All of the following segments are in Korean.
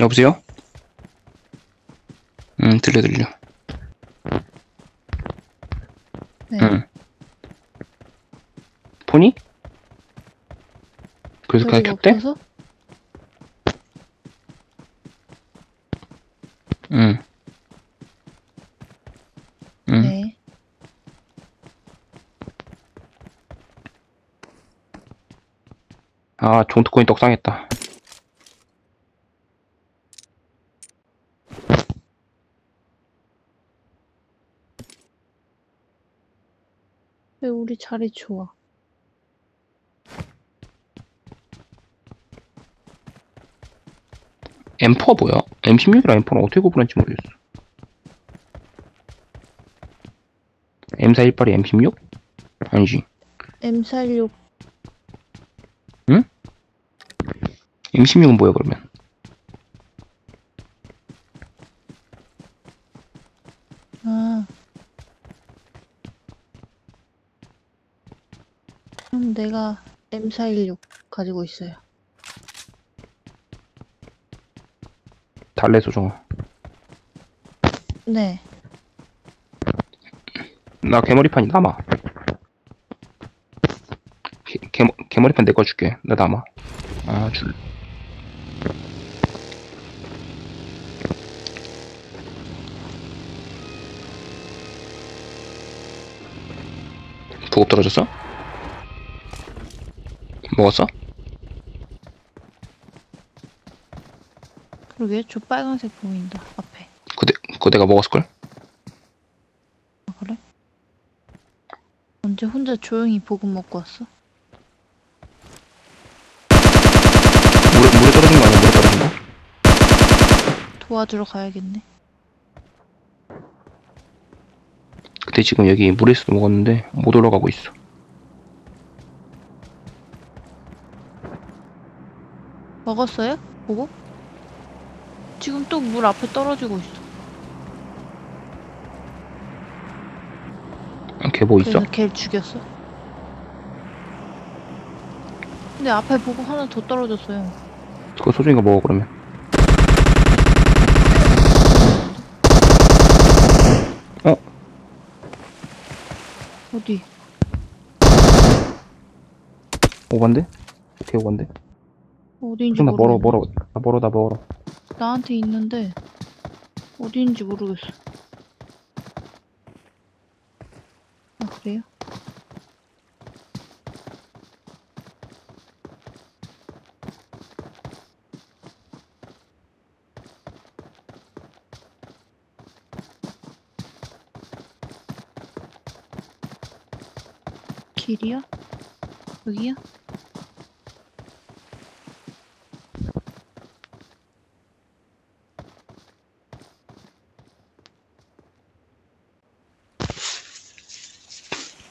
여보세요? 응, 들려, 들려. 네. 응. 보니? 그래서 그냥 별일 켰대? 없어서? 응. 응. 네. 아, 종특코인 떡상했다. 우리 자리 좋아? M4가 뭐야? M16이랑 M4는 어떻게 구분할지 모르겠어. M418이 M16? 아니지. M416 M16은 뭐야, 그러면? 아. 그럼 내가 M416 가지고 있어요. 달래 소정아. 네. 나 개머리판이 남아. 개, 개, 개머리판 내 거 줄게. 나 남아. 아, 줄. 보급 떨어졌어? 먹었어? 그러게 저 빨간색 보인다 앞에. 내, 그거 내가 먹었을걸? 아, 그래? 언제 혼자 조용히 보급 먹고 왔어? 물에, 물에 떨어진 거 아니야? 물에 떨어진 거? 도와주러 가야겠네. 근데 지금 여기 물에서도 먹었는데 못 올라가고 있어. 먹었어요? 보고? 지금 또 물 앞에 떨어지고 있어. 걔 뭐 있어? 그래서 걔를 죽였어. 근데 앞에 보고 하나 더 떨어졌어요. 그거 소중이가 먹어 그러면. 어? 어디? 오반데? 걔 오반데? 어디인지 소중아 멀어 모르겠네. 멀어. 나 멀어 나 멀어. 나한테 있는데 어디인지 모르겠어. 아 그래요? 길이야? 여기야?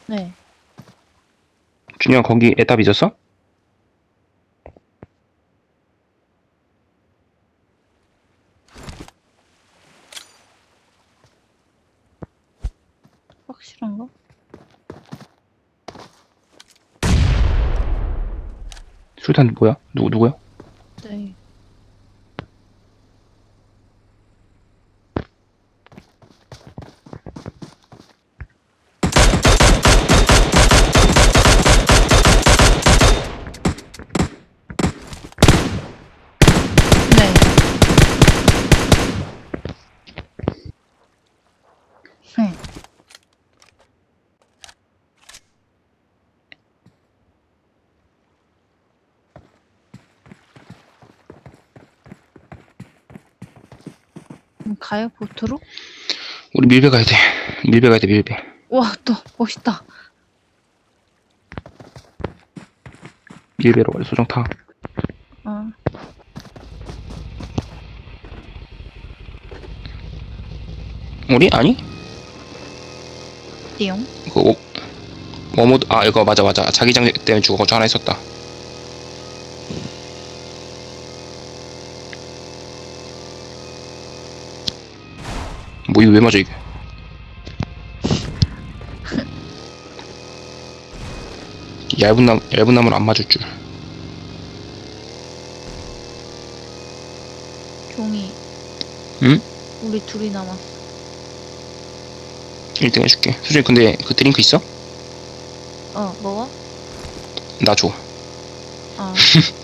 네. 준영 거기 에답 잊었어? 확실한가? 술탄 뭐야? 누구 누구야? 네. 네. 네. 그럼 가요 보트로? 우리 밀배 가야 돼. 밀배 가야 돼 밀배. 와 또 멋있다. 밀배로 가야 돼 소정 타. 어. 우리 아니? 띠용. 그 오, 워모드 아 이거 맞아 맞아 자기장 때문에 죽어가지고 하나 있었다. 뭐 이거 왜 맞아 이게? 얇은 나 얇은 나무는 안 맞을 줄. 동이. 응? 우리 둘이 남았어. 1등 해줄게. 수준이 근데 그 드링크 있어? 어, 먹어? 나 줘. 아,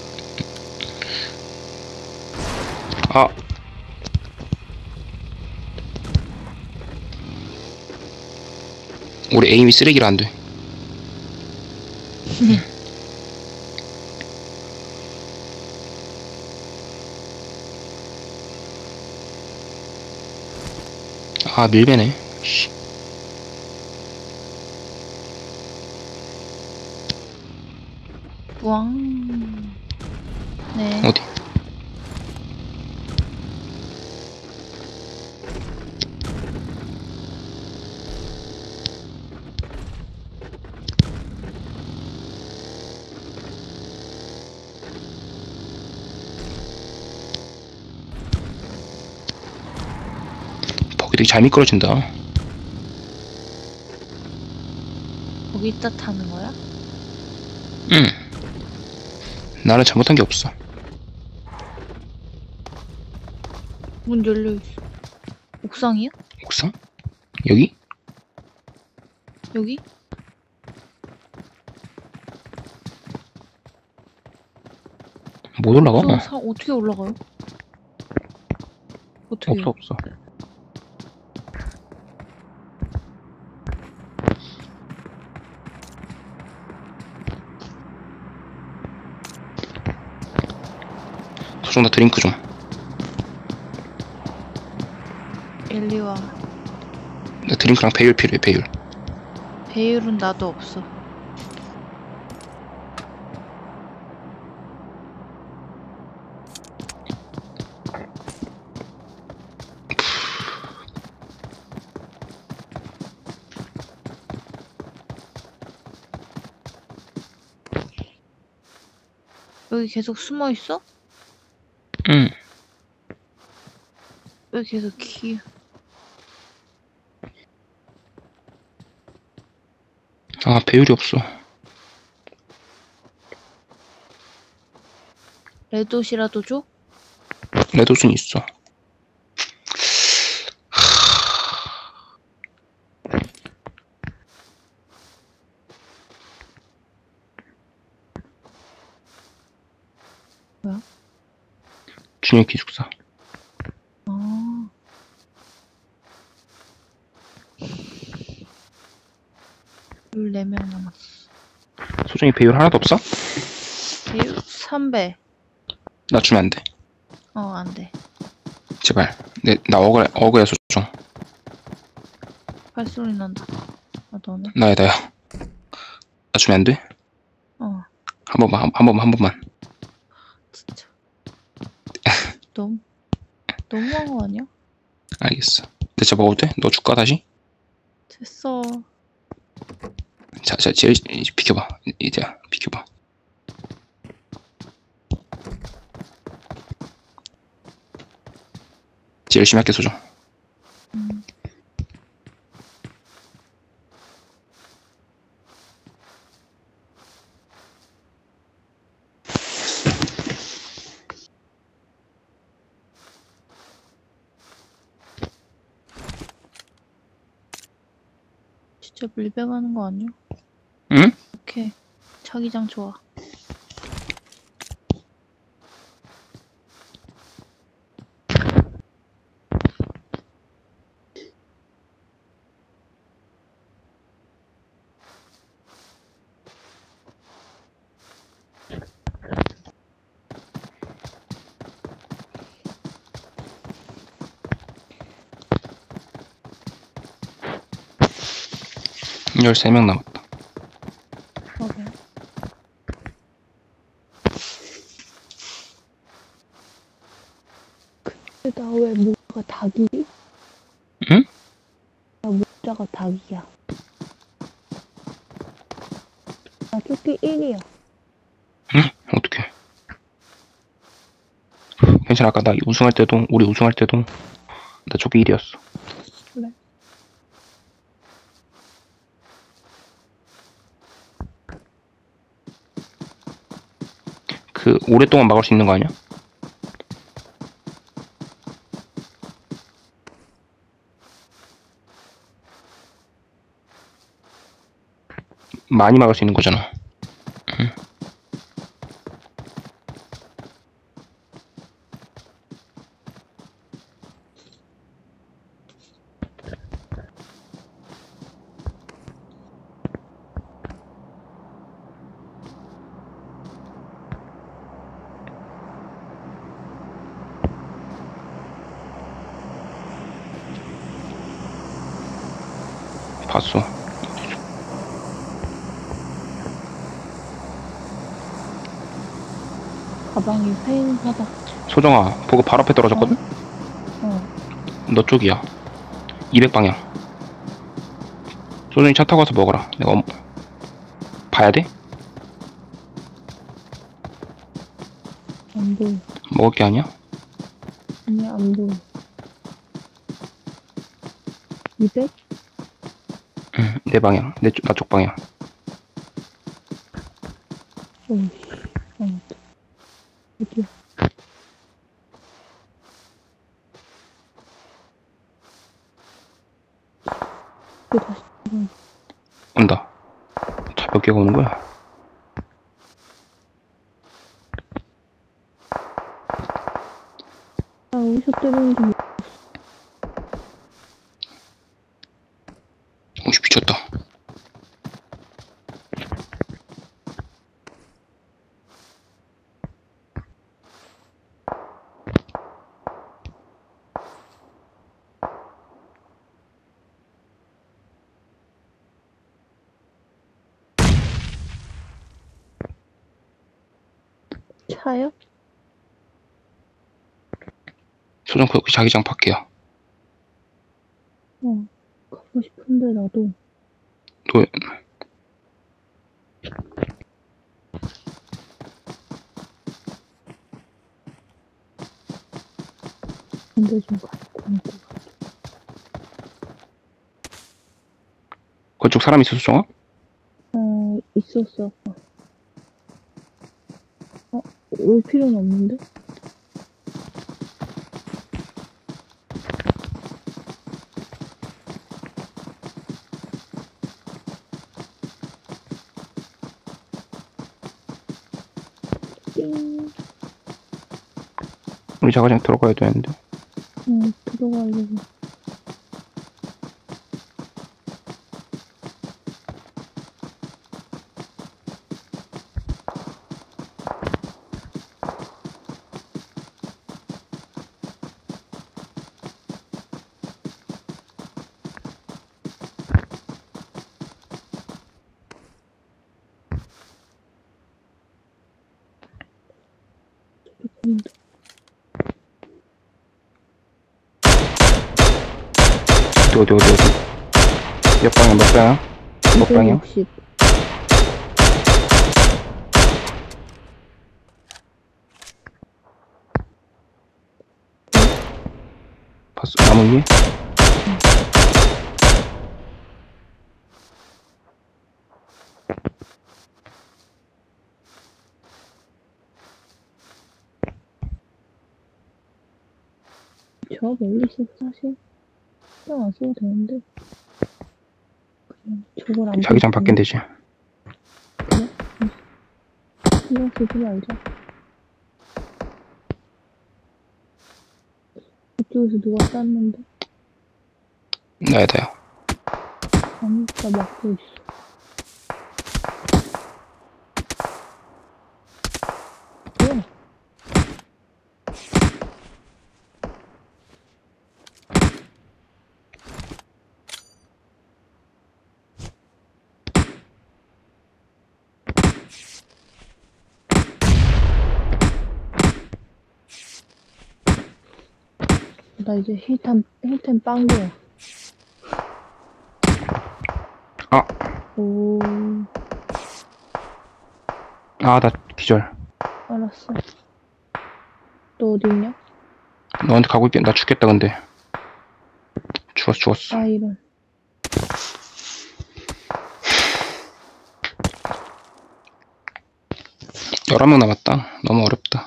우리 에임이 쓰레기라 안 돼. 아 밀배네. 씨. 왕. 네. 어디? 되게 잘 미끄러진다. 거기 있다 타는 거야? 응. 나는 잘못한 게 없어. 문 열려 있어. 옥상이야? 옥상? 여기? 여기? 못 올라가? 저 사, 어떻게 올라가요? 어떻게? 없어 없어. 중나 드링크 좀. 엘리와 나 드링크랑 배율 필요해 배율. 배율은 나도 없어. 여기 계속 숨어 있어? 응. 왜 계속 키? 아 배율이 없어. 레도시라도 줘? 레도슨 있어. 뭐야? 준영 기숙사. 아. 열네 명 남았어. 소중이 배율 하나도 없어? 배율 3배. 나 주면 안 돼. 어, 안 돼. 제발. 내, 나 억울해, 억울해, 소중. 발소리 난다. 아, 너네? 나야, 나야. 나 주면 안 돼? 어, 한 번만, 한, 한 번만, 한 번만. 진짜. 너무, 너무한 거 아니야? 알겠어. 대체 먹어도 돼? 너 줄까, 다시? 됐어. 자, 자, 이제 비켜봐. 이제, 비켜봐. 이제 열심히 할게. 음. 진짜 밀배가는 거 아니야? 자기장 좋아. 열세 명 남았다. 4위야. 나 아, 조끼 1이야. 응? 어떡해. 괜찮아 아까 나 우승할 때도 우리 우승할 때도 나 조끼 1이었어. 그 오랫동안 막을 수 있는 거 아니야? 많이 막을 수 있는 거잖아. 응. 봤어. 가방이 회인하다. 소정아, 보고 바로 앞에 떨어졌거든? 어. 너 쪽이야. 200방향. 소정이 차 타고 와서 먹어라. 내가 엄... 봐야 돼? 안 보여. 먹을 게 아니야? 아니, 안 보여. 200? 응, 내 방향. 내 쪽, 나 쪽 방향. 어이씨. 어. 어디야? 온다. 차 몇 개가 오는 거야? 아, 어디서 때리는지 모르 오씨, 미쳤다. 차요? 소정 그 자기장 밖이야. 어. 가고 싶은데, 나도. 너, 근데 좀 있고. 그쪽 사람 있어, 소정아? 어, 있었어. 어, 올 필요는 없는데? 띵. 우리 자기장 들어가야 되는데. 어, 들어가려 고. 조금 어디, 어디, 어디, 어디? 몇 방향, 몇 방향? 몇 방향? 260. 봤어, 나무 위에? 저 멀리서 사실 신경 안 써도 되는데. 그냥 저걸 안 자기장 보고 밖엔 되지. 신경 쓰지 말자. 이쪽에서 누가 쐈는데. 나야, 나야. 아니 나 막고 있어 나 이제 힐템 힐템 빵거야 아. 오 아, 나 기절. 알았어 너 어디 있냐? 너한테 가고 있겠, 나 죽겠다, 근데. 죽었어, 죽었어. 아 이런 열한 명 남았다. 너무 어렵다.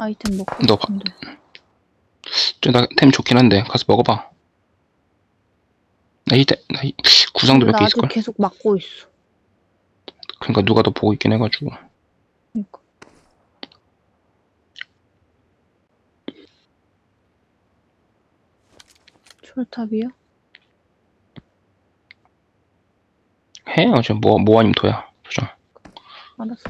아이템 먹고 너 봐. 싶은데. 저나템 좋긴 한데 가서 먹어봐. 나 이때 나 이- 구상도 몇 나 개 아직 있을 걸? 계속 막고 있어. 그러니까 누가 더 보고 있긴 해가지고. 그러니까. 철탑이요? 해? 어제 뭐, 뭐 아니면 도야. 도전. 알았어.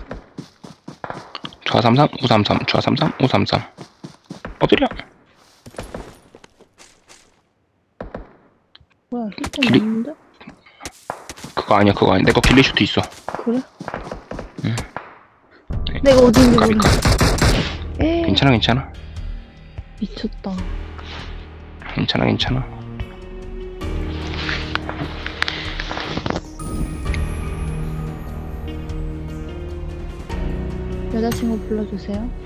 좌33, 우삼삼, 좌33, 우삼삼. 엎드려. 뭐야, 히트 길이- 맞는데? 그거 아니야, 그거 아니야. 내거 길리슈트 있어. 그래? 응. 내가 어딘지 까비, 모르겠어. 에이, 괜찮아, 괜찮아. 미쳤다. 괜찮아, 괜찮아. 여자친구 불러주세요.